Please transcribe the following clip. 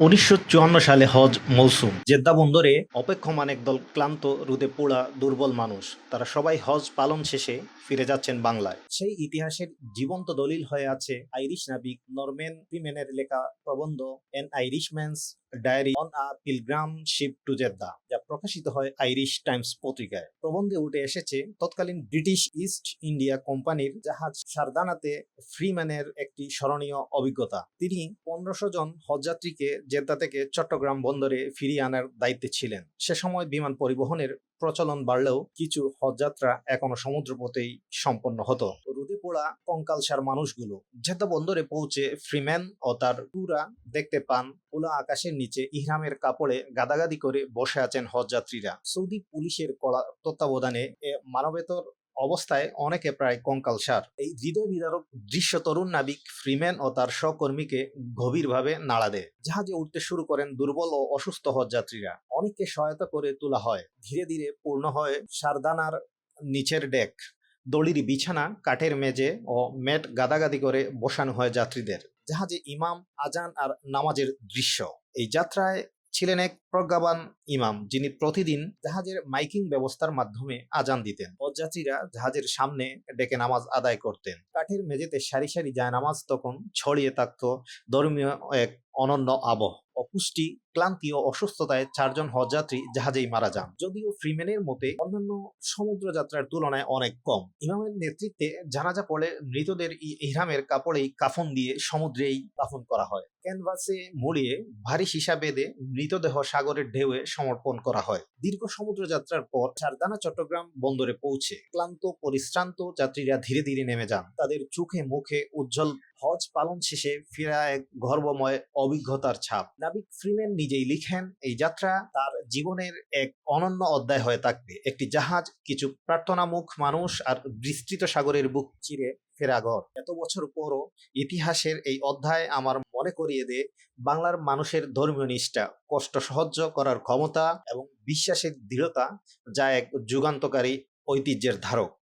উনিশশো চুয়ান্ন সালে হজ মৌসুম। জেদ্দা বন্দরে অপেক্ষমান একদল ক্লান্ত, রুদে পোড়া, দুর্বল মানুষ। তারা সবাই হজ পালন শেষে ফিরে যাচ্ছেন বাংলায়। সেই ইতিহাসের জীবন্ত দলিল হয়ে আছে আইরিশ নাবিক নরম্যান ফ্রিম্যানের লেখা প্রবন্ধ an Irishman's diary on a pilgrim ship to Jeddah যা প্রকাশিত হয় আইরিশ টাইমস পত্রিকায়। প্রবন্ধে উঠে এসেছে, তৎকালীন ব্রিটিশ ইস্ট ইন্ডিয়া কোম্পানির জাহাজ সারদানাতে ফ্রিম্যানের একটি স্মরণীয় অভিজ্ঞতা। তিনি পনেরোশো জন হজযাত্রীকে জেদ্দা থেকে চট্টগ্রাম বন্দরে ফিরিয়ে আনার দায়িত্বে ছিলেন। সে সময় বিমান পরিবহনের প্রচলন বাড়লেও কিছু হজযাত্রা এখনও সমুদ্রপথেই সম্পন্ন হতো। রুদে পোড়া কঙ্কালসার মানুষগুলো জেদ্দা বন্দরে পৌঁছে ফ্রিম্যান ও তার টুরা দেখতে পান, খোলা আকাশের নিচে ইহরামের কাপড়ে গাদাগাদি করে বসে আছেন হজযাত্রীরা। সৌদি পুলিশের কড়া তত্ত্বাবধানে এ মানবেতর অবস্থায় অনেকে প্রায় কঙ্কালসার এই হৃদয় বিদারক দৃশ্য তরুণ নাবিক ফ্রিম্যান ও তার সহকর্মীকে গভীরভাবে নাড়া দেয়। জাহাজে উঠতে শুরু করেন দুর্বল ও অসুস্থ হজ যাত্রীরা অনেককে সহায়তা করে তোলা হয়। ধীরে ধীরে পূর্ণ হয় সারদানার নিচের ডেক। দড়ির বিছানা, কাঠের মেজে ও ম্যাট গাদাগাদি করে বসানো হয় যাত্রীদের। জাহাজে ইমাম, আজান আর নামাজের দৃশ্য। এই যাত্রায় ছিলেন এক প্রজ্ঞাবান ইমাম, যিনি প্রতিদিন জাহাজের মাইকিং ব্যবস্থার মাধ্যমে আজান দিতেন। পদযাত্রীরা জাহাজের সামনে ডেকে নামাজ আদায় করতেন। কাঠের মেঝেতে সারি সারি যায় নামাজ, তখন ছড়িয়ে থাকত ধর্মীয় এক অনন্য আবহ। অপুষ্টি ক্লান্তি ও অসুস্থতায় চারজন হজযাত্রী জাহাজেই মারা যান। যদিও ফ্রিম্যানের মতে অন্যান্য সমুদ্র যাত্রার তুলনায় অনেক কম। ইমামের নেতৃত্বে জানাজা পড়ে মৃতদের ইহরামের কাপড়েই কাফন দিয়ে সমুদ্রেই দাফন করা হয়। ক্যানভাসে মুড়িয়ে ভারী সীসা বেঁধে মৃতদেহ সাগরের ঢেউয়ে সমর্পণ করা হয়। দীর্ঘ সমুদ্র যাত্রার পর সারদানা, চট্টগ্রাম বন্দরে পৌঁছে ক্লান্ত, পরিশ্রান্ত যাত্রীরা ধীরে ধীরে নেমে যান। তাদের চোখে, মুখে উজ্জ্বল হজ পালন শেষে ফেরা এক গর্বময় অভিজ্ঞতার ছাপ। নাবিক ফ্রিম্যান নিজেই লিখেন, এই যাত্রা তার জীবনের এক অনন্য অধ্যায় হয়ে থাকবে। একটি জাহাজ, কিছু প্রার্থনামুখ মানুষ আর বিস্তৃত সাগরের বুক চিরে ফেরা ঘর। এত বছর পরও ইতিহাসের এই অধ্যায় আমার মনে করিয়ে দেয় বাংলার মানুষের ধর্মীয় নিষ্ঠা, কষ্ট সহ্য করার ক্ষমতা এবং বিশ্বাসের দৃঢ়তা যা এক যুগান্তকারী ঐতিহ্যের ধারক।